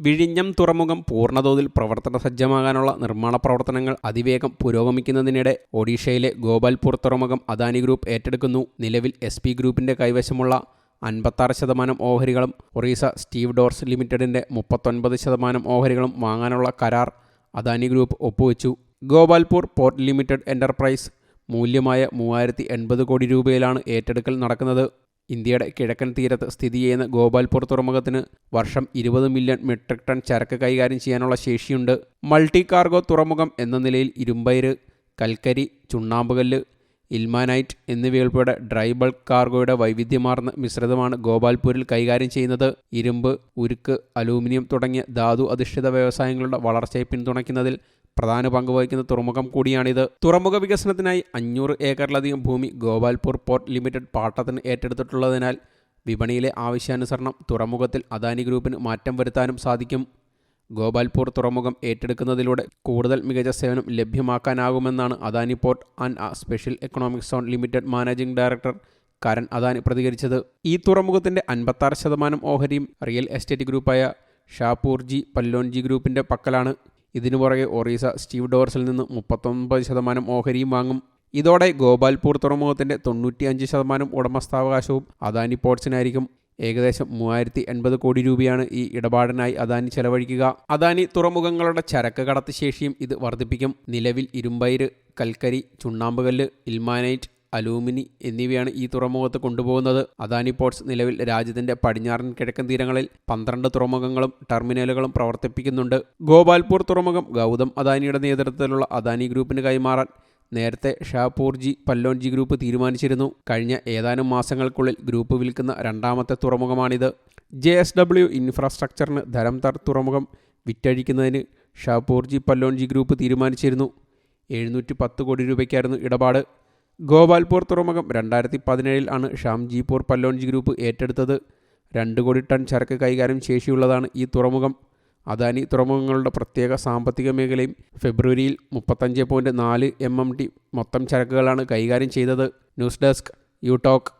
വിഴിഞ്ഞം തുറമുഖം പൂർണതോതിൽ പ്രവർത്തന സജ്ജമാകാനുള്ള നിർമ്മാണ പ്രവർത്തനങ്ങൾ അതിവേഗം പുരോഗമിക്കുന്നതിനിടെ ഒഡീഷയിലെ ഗോപാൽപൂർ തുറമുഖം അദാനി ഗ്രൂപ്പ് ഏറ്റെടുക്കുന്നു. നിലവിൽ എസ് പി കൈവശമുള്ള അൻപത്താറ് ശതമാനം ഓഹരികളും ഒറീസ സ്റ്റീവ് ഡോർസ് ലിമിറ്റഡിന്റെ മുപ്പത്തൊൻപത് ശതമാനം ഓഹരികളും വാങ്ങാനുള്ള കരാർ അദാനി ഗ്രൂപ്പ് ഒപ്പുവെച്ചു. ഗോപാൽപൂർ പോർട്ട് ലിമിറ്റഡ് എന്റർപ്രൈസ് മൂല്യമായ മൂവായിരത്തി എൺപത് കോടി രൂപയിലാണ് ഏറ്റെടുക്കൽ നടക്കുന്നത്. ഇന്ത്യയുടെ കിഴക്കൻ തീരത്ത് സ്ഥിതി ചെയ്യുന്ന ഗോപാൽപൂർ തുറമുഖത്തിന് വർഷം ഇരുപത് മില്യൺ മെട്രിക് ടൺ ചരക്ക് കൈകാര്യം ചെയ്യാനുള്ള ശേഷിയുണ്ട്. മൾട്ടി കാർഗോ തുറമുഖം എന്ന നിലയിൽ ഇരുമ്പയിര് കൽക്കരി ചുണ്ണാമ്പുകല്ല് ഇൽമാനൈറ്റ് എന്നിവയുൾപ്പെടെ ഡ്രൈ ബൾക്ക് കാർഗോയുടെ വൈവിധ്യമാർന്ന മിശ്രിതമാണ് ഗോപാൽപൂരിൽ കൈകാര്യം ചെയ്യുന്നത്. ഇരുമ്പ് ഉരുക്ക് അലൂമിനിയം തുടങ്ങിയ ധാതു അധിഷ്ഠിത വ്യവസായങ്ങളുടെ വളർച്ചയെ പിന്തുണയ്ക്കുന്നതിൽ പ്രധാന പങ്ക് വഹിക്കുന്ന തുറമുഖം കൂടിയാണിത്. തുറമുഖ വികസനത്തിനായി അഞ്ഞൂറ് ഏക്കറിലധികം ഭൂമി ഗോപാൽപൂർ പോർട്ട് ലിമിറ്റഡ് പാട്ടത്തിന് ഏറ്റെടുത്തിട്ടുള്ളതിനാൽ വിപണിയിലെ ആവശ്യാനുസരണം തുറമുഖത്തിൽ അദാനി ഗ്രൂപ്പിന് മാറ്റം വരുത്താനും സാധിക്കും. ഗോപാൽപൂർ തുറമുഖം ഏറ്റെടുക്കുന്നതിലൂടെ കൂടുതൽ മികച്ച സേവനം ലഭ്യമാക്കാനാകുമെന്നാണ് Adani port and special economic zone limited managing director Karan Adani പ്രതികരിച്ചത്. ഈ തുറമുഖത്തിന്റെ അൻപത്താറ് ശതമാനം ഓഹരിയും റിയൽ എസ്റ്റേറ്റ് ഗ്രൂപ്പായ ഷാപൂർജി പല്ലോൺജി ഗ്രൂപ്പിന്റെ പക്കലാണ്. ഇതിനു പുറകെ ഒറീസ സ്റ്റീവ് ഡോർസിൽ നിന്ന് മുപ്പത്തൊൻപത് ശതമാനം ഓഹരിയും വാങ്ങും. ഇതോടെ ഗോപാൽപൂർ തുറമുഖത്തിന്റെ തൊണ്ണൂറ്റിയഞ്ച് ശതമാനം ഉടമസ്ഥാവകാശവും അദാനി പോർട്സിനായിരിക്കും. ഏകദേശം മൂവായിരത്തി എൺപത് കോടി രൂപയാണ് ഈ ഇടപാടിനായി അദാനി ചെലവഴിക്കുക. അദാനി തുറമുഖങ്ങളുടെ ചരക്ക് കടത്ത് ശേഷിയും ഇത് വർദ്ധിപ്പിക്കും. നിലവിൽ ഇരുമ്പയിര് കൽക്കരി ചുണ്ണാമ്പുകല്ല് ഇൽമാനൈറ്റ് അലൂമിനി എന്നിവയാണ് ഈ തുറമുഖത്ത് കൊണ്ടുപോകുന്നത്. അദാനി പോർട്സ് നിലവിൽ രാജ്യത്തിന്റെ പടിഞ്ഞാറൻ കിഴക്കൻ തീരങ്ങളിൽ പന്ത്രണ്ട് തുറമുഖങ്ങളും ടെർമിനലുകളും പ്രവർത്തിപ്പിക്കുന്നുണ്ട്. ഗോപാൽപൂർ തുറമുഖം ഗൗതം അദാനിയുടെ നേതൃത്വത്തിലുള്ള അദാനി ഗ്രൂപ്പിന് കൈമാറാൻ നേരത്തെ ഷാപൂർജി പല്ലോൺജി ഗ്രൂപ്പ് തീരുമാനിച്ചിരുന്നു. കഴിഞ്ഞ ഏതാനും മാസങ്ങൾക്കുള്ളിൽ ഗ്രൂപ്പ് വിൽക്കുന്ന രണ്ടാമത്തെ തുറമുഖമാണിത്. ജെ എസ് ഡബ്ല്യു ഇൻഫ്രാസ്ട്രക്ചറിന് ധരംതർ തുറമുഖം വിറ്റഴിക്കുന്നതിന് ഷാപൂർജി പല്ലോൺജി ഗ്രൂപ്പ് തീരുമാനിച്ചിരുന്നു. എഴുന്നൂറ്റി പത്ത് കോടി രൂപയ്ക്കായിരുന്നു ഇടപാട്. ഗോപാൽപൂർ തുറമുഖം രണ്ടായിരത്തി പതിനേഴിൽ ആണ് ഷാംജിപൂർ പല്ലോൺജി ഗ്രൂപ്പ് ഏറ്റെടുത്തത്. രണ്ട് കോടി ടൺ ചരക്ക് കൈകാര്യം ശേഷിയുള്ളതാണ് ഈ തുറമുഖം. അദാനി തുറമുഖങ്ങളുടെ പ്രത്യേക സാമ്പത്തിക മേഖലയും ഫെബ്രുവരിയിൽ മുപ്പത്തഞ്ച് പോയിന്റ് നാല് എം എം ടി മൊത്തം ചരക്കുകളാണ് കൈകാര്യം ചെയ്തത്. News desk U talk.